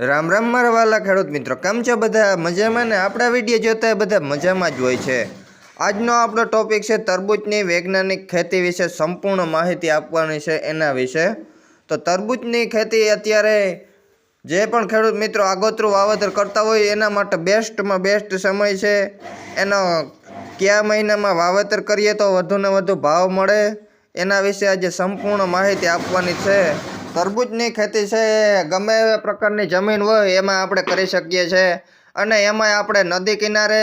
રામ રામ મારા વાલા ખેડૂત મિત્રો, કેમ છો બધા? મજામાં ને? આપણા વીડિયો જોતા બધા મજામાં જ હોય છે. આજનો આપણો ટોપિક છે તરબૂચની વૈજ્ઞાનિક ખેતી વિશે સંપૂર્ણ માહિતી આપવાની છે એના વિશે. તો તરબૂચની ખેતી અત્યારે જે પણ ખેડૂત મિત્રો આગોતરું વાવેતર કરતા હોય એના માટે બેસ્ટમાં બેસ્ટ સમય છે. એનો કયા મહિનામાં વાવેતર કરીએ તો વધુને વધુ ભાવ મળે એના વિશે આજે સંપૂર્ણ માહિતી આપવાની છે. તરબૂચની ખેતી છે, ગમે એવા પ્રકારની જમીન હોય એમાં આપણે કરી શકીએ છીએ અને એમાં આપણે નદી કિનારે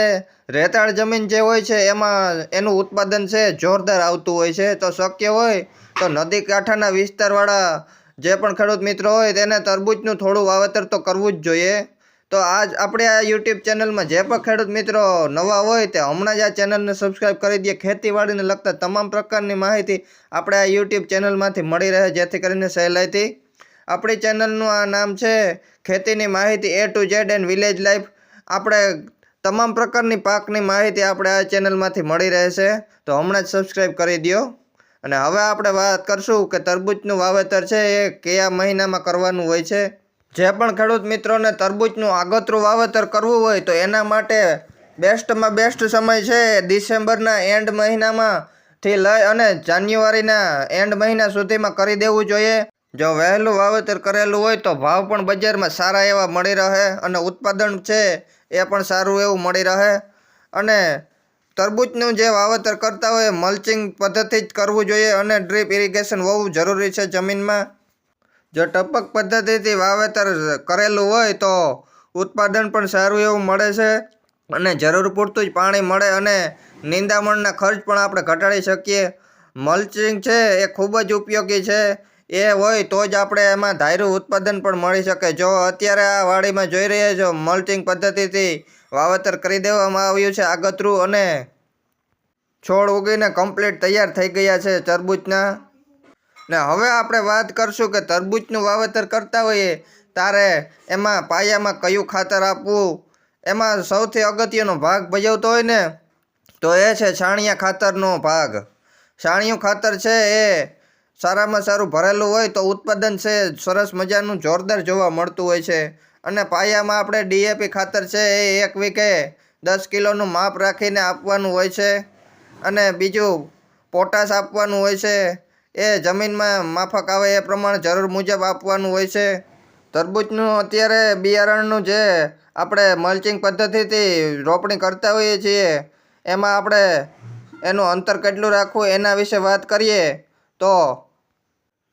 રેતાળ જમીન જે હોય છે, એમાં એનું ઉત્પાદન છે, જોરદાર આવતું હોય છે. તો શક્ય હોય તો નદી કાંઠાના વિસ્તારવાળા જે પણ ખેડૂત મિત્રો હોય, તેને તરબૂચનું થોડું વાવેતર તો કરવું જ જોઈએ. તો આજ આપણે આ યુટ્યુબ ચેનલમાં જે પણ ખેડૂત મિત્રો નવા હોય તે હમણાં જ આ ચેનલને સબસ્ક્રાઈબ કરી દે. ખેતીવાડીને લગતા તમામ પ્રકારની માહિતી આપણે આ યુટ્યુબ ચેનલમાંથી મળી રહે, જેથી કરીને સહેલાઈથી. આપણી ચેનલનું આ નામ છે ખેતીની માહિતી A to Z and village life આપણે તમામ પ્રકારની પાકની માહિતી આપણે આ ચેનલમાંથી મળી રહેશે તો હમણાં જ સબસ્ક્રાઈબ કરી દો અને હવે આપણે વાત કરશું કે તરબૂચનું વાવેતર છે એ કયા મહિનામાં કરવાનું હોય છે. જે પણ ખેડૂત મિત્રોને તરબૂચનું આગોતરું વાવેતર કરવું હોય તો એના માટે બેસ્ટમાં બેસ્ટ સમય છે ડિસેમ્બરના એન્ડ મહિનામાંથી લઈ અને જાન્યુઆરીના એન્ડ મહિના સુધીમાં કરી દેવું જોઈએ. જો વહેલું વાવેતર કરેલું હોય તો ભાવ પણ બજારમાં સારા એવા મળી રહે અને ઉત્પાદન છે એ પણ સારું એવું મળી રહે. અને તરબૂચનું જે વાવેતર કરતા હોય મલ્ચિંગ પદ્ધતિ જ કરવું જોઈએ અને ડ્રીપ ઇરિગેશન હોવું જરૂરી છે જમીનમાં. જો ટપક પદ્ધતિથી વાવેતર કરેલું હોય તો ઉત્પાદન પણ સારું એવું મળે છે અને જરૂર પૂરતું જ પાણી મળે અને નિંદામણના ખર્ચ પણ આપણે ઘટાડી શકીએ. મલ્ચિંગ છે એ ખૂબ જ ઉપયોગી છે. એ હોય તો જ આપણે એમાં ધાર્યું ઉત્પાદન પણ મળી શકે. જો અત્યારે આ વાડીમાં જોઈ રહ્યા છો, મલ્ચિંગ પદ્ધતિથી વાવેતર કરી દેવામાં આવ્યું છે. આગતરું અને છોડ ઉગીને કમ્પ્લીટ તૈયાર થઈ ગયા છે તરબૂચના ને હવે આપણે વાત કરશું કે તરબૂચનું વાવેતર કરતા હોઈએ ત્યારે એમાં પાયામાં કયું ખાતર આપવું? એમાં સૌથી અગત્યનો ભાગ ભજવતો હોય ને, તો એ છે છાણિયા ખાતરનો ભાગ. છાણિયું ખાતર છે એ સારામાં સારું ભરેલું હોય તો ઉત્પાદન છે સરસ મજાનું જોરદાર જોવા મળતું હોય છે. અને પાયામાં આપણે ડીએપી ખાતર છે એ એક વીકે દસ કિલોનું માપ રાખીને આપવાનું હોય છે. અને બીજું પોટાશ આપવાનું હોય છે. એ જમીનમાં માફક આવે એ પ્રમાણે જરૂર મુજબ આપવાનું હોય છે. તરબૂચનું અત્યારે બિયારણનું જે આપણે મલ્ચિંગ પદ્ધતિથી રોપણી કરતા હોઈએ છીએ, એમાં આપણે એનું અંતર કેટલું રાખવું એના વિશે વાત કરીએ તો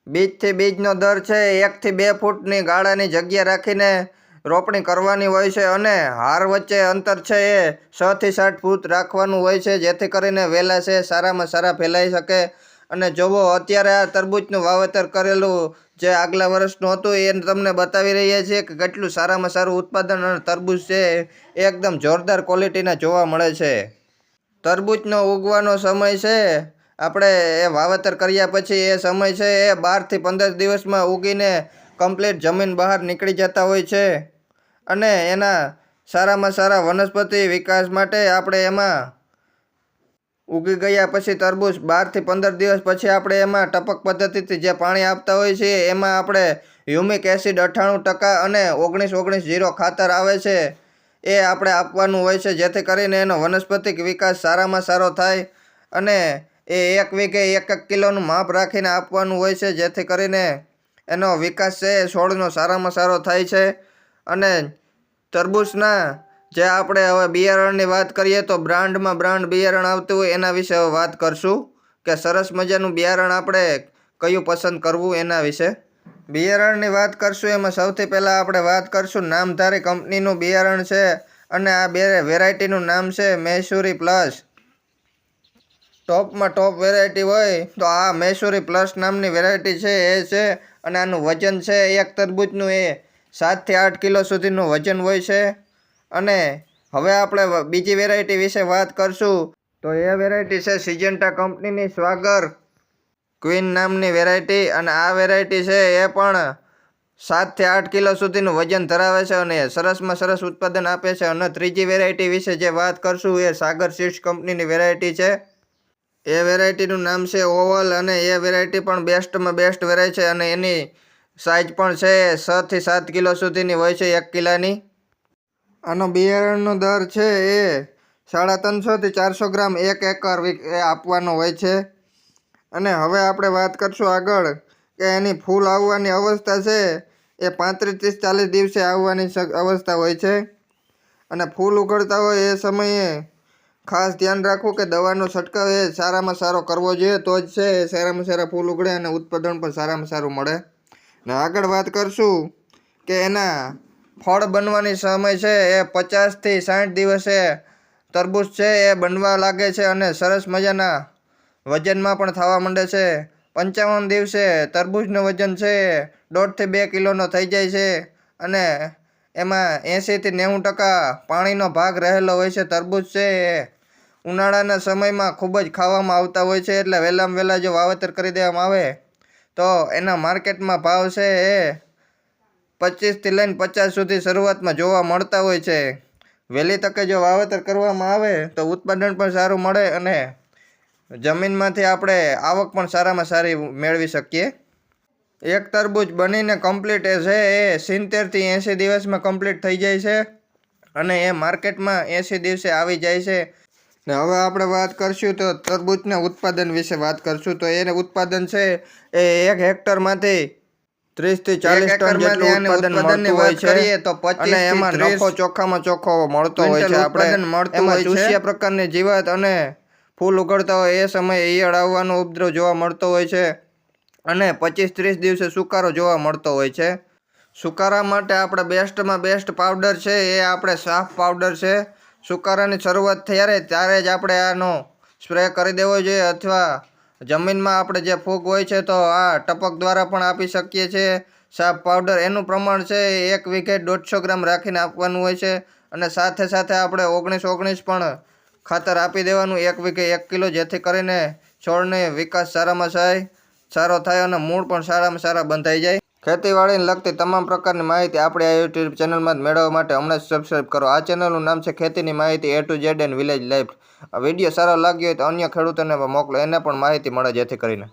બીજથી બીજનો દર છે એકથી બે ફૂટની ગાળાની જગ્યા રાખીને રોપણી કરવાની હોય છે અને હાર વચ્ચે અંતર છે એ છથી સાત ફૂટ રાખવાનું હોય છે, જેથી કરીને વેલા છે સારામાં સારા ફેલાઈ શકે. અને જોવો, અત્યારે આ તરબૂચનું વાવેતર કરેલું જે આગલા વર્ષનું હતું, એ તમને બતાવી રહ્યા છીએ કે કેટલું સારામાં સારું ઉત્પાદન અને તરબૂચ છે એકદમ જોરદાર ક્વોલિટીના જોવા મળે છે. તરબૂચનો ઉગવાનો સમય છે, આપણે એ વાવેતર કર્યા પછી એ સમય છે, એ બારથી પંદર દિવસમાં ઉગીને કમ્પ્લીટ જમીન બહાર નીકળી જતા હોય છે. અને એના સારામાં સારા વનસ્પતિ વિકાસ માટે આપણે એમાં ઉગી ગયા પછી તરબૂચ બારથી પંદર દિવસ પછી આપણે એમાં ટપક પદ્ધતિથી જે પાણી આપતા હોય છે, એમાં આપણે હ્યુમિક એસિડ અઠ્ઠાણું ટકા અને ઓગણીસ ઓગણીસ જીરો ખાતર આવે છે. એ આપણે આપવાનું હોય છે, જેથી કરીને એનો વનસ્પતિક વિકાસ સારામાં સારો થાય અને એ એક વીઘે એક એક કિલોનું માપ રાખીને આપવાનું હોય છે, જેથી કરીને એનો વિકાસ છે છોડનો સારામાં સારો થાય છે. અને તરબૂચના જે આપણે હવે બિયારણની વાત કરીએ તો બ્રાન્ડમાં બ્રાન્ડ બિયારણ આવતું હોય એના વિશે હવે વાત કરશું કે સરસ મજાનું બિયારણ આપણે કયું પસંદ કરવું એના વિશે. બિયારણની વાત કરશું, એમાં સૌથી પહેલાં આપણે વાત કરશું નામધારી કંપનીનું બિયારણ છે અને આ બે વેરાયટીનું નામ છે મૈસૂરી પ્લસ. ટોપમાં ટોપ વેરાયટી હોય તો આ મૈસુરી પ્લસ નામની વેરાયટી છે, એ છે અને આનું વજન છે એક તરબૂચનું, એ સાતથી આઠ કિલો સુધીનું વજન હોય છે. અને હવે આપણે બીજી વેરાયટી વિશે વાત કરશું. તો એ વેરાયટી છે સિજન્ટા કંપનીની સ્વાગર. ક્વીન નામની વેરાયટી અને આ વેરાયટી છે એ પણ સાતથી આઠ કિલો સુધીનું વજન ધરાવે છે અને સરસમાં સરસ ઉત્પાદન આપે છે. અને ત્રીજી વેરાયટી વિશે જે વાત કરશું એ સાગર સીડ્સ કંપનીની વેરાયટી છે. એ વેરાયટીનું નામ છે ઓવલ અને એ વેરાયટી પણ બેસ્ટમાં બેસ્ટ વેરાય છે અને એની સાઇઝ પણ છે છથી સાત કિલો સુધીની હોય છે એક કિલાની. આનો બિયારણનો દર છે એ સાડા ત્રણસોથી ચારસો ગ્રામ એક એકર આપવાનો હોય છે. અને હવે આપણે વાત કરશું આગળ કે એની ફૂલ આવવાની અવસ્થા છે એ પાંત્રીસથી ચાલીસ દિવસે આવવાની અવસ્થા હોય છે. અને ફૂલ ઉગડતા હોય એ સમયે ખાસ ધ્યાન રાખવું કે દવાનો છંટકાવ એ સારામાં સારો કરવો જોઈએ, તો જ છે એ સારામાં સારા ફૂલ ઉગડે અને ઉત્પાદન પણ સારામાં સારું મળે. ને આગળ વાત કરશું કે એના ફળ બનવાની સમય છે એ પચાસથી સાઠ દિવસે. તરબૂચ છે એ બનવા લાગે છે અને સરસ મજાના વજનમાં પણ થવા માંડે છે. પંચાવન દિવસે તરબૂચનું વજન છે દોઢથી બે કિલોનો થઈ જાય છે અને એમાં એંશીથી નેવું ટકા પાણીનો ભાગ રહેલો હોય છે તરબૂચ છે એ. ઉનાળાના સમયમાં ખૂબ જ ખાવામાં આવતા હોય છે એટલે વહેલામાં વહેલા જો વાવેતર કરી દેવામાં આવે તો એના માર્કેટમાં ભાવ છે એ પચીસથી લઈને પચાસ સુધી શરૂઆતમાં જોવા મળતા હોય છે. વહેલી તકે જો વાવેતર કરવામાં આવે તો ઉત્પાદન પણ સારું મળે અને જમીનમાંથી આપણે આવક પણ સારામાં સારી મેળવી શકીએ. એક તરબૂચ બનીને કમ્પ્લીટ એ છે, એ સિત્તેરથી એંસી દિવસમાં કમ્પ્લીટ થઈ જાય છે અને એ માર્કેટમાં એંસી દિવસે આવી જાય છે. ને હવે આપણે વાત કરશું તો તરબૂચના ઉત્પાદન વિશે વાત કરશું તો એને ઉત્પાદન છે, એ એક હેક્ટરમાંથી ત્રીસથી ચાલીસ ટન જેટલું ઉત્પાદન મળતું હોય છે અને એમાં નફો ચોખ્ખામાં ચોખ્ખો મળતો હોય છે. આપણે એમાં ચૂસિયા પ્રકારની જીવાત અને ફૂલ ઉગડતા હોય એ સમયે ઈયળ આવવાનો ઉપદ્રવ જોવા મળતો હોય છે. અને પચીસ ત્રીસ દિવસે સુકારો જોવા મળતો હોય છે. સુકારા માટે આપણે બેસ્ટમાં બેસ્ટ પાવડર છે એ આપણે સાફ પાવડર છે. સુકારાની શરૂઆત ત્યારે ત્યારે જ આપણે આનો સ્પ્રે કરી દેવો જોઈએ અથવા જમીનમાં આપણે જે ફૂગ હોય છે તો આ ટપક દ્વારા પણ આપી શકીએ છીએ. સાપ પાવડર એનું પ્રમાણ છે એક વીઘે દોઢસો ગ્રામ રાખીને આપવાનું હોય છે અને સાથે સાથે આપણે ઓગણીસ ઓગણીસ પણ ખાતર આપી દેવાનું. એક વીઘે એક કિલો જેથી કરીને છોડને વિકાસ સારામાં થાય સારો થાય અને મૂળ પણ સારામાં સારા બંધાઈ જાય. ખેતીવાડીને લગતી તમામ પ્રકારની માહિતી આપણે આ યુટ્યુબ ચેનલમાં મેળવવા માટે હમણાં જ સબસ્ક્રાઈબ કરો. આ ચેનલનું નામ છે ખેતીની માહિતી A to Z and village life video સારો લાગ્યો હોય તો અન્ય ખેડૂતોને મોકલો, એને પણ માહિતી મળે જેથી કરીને.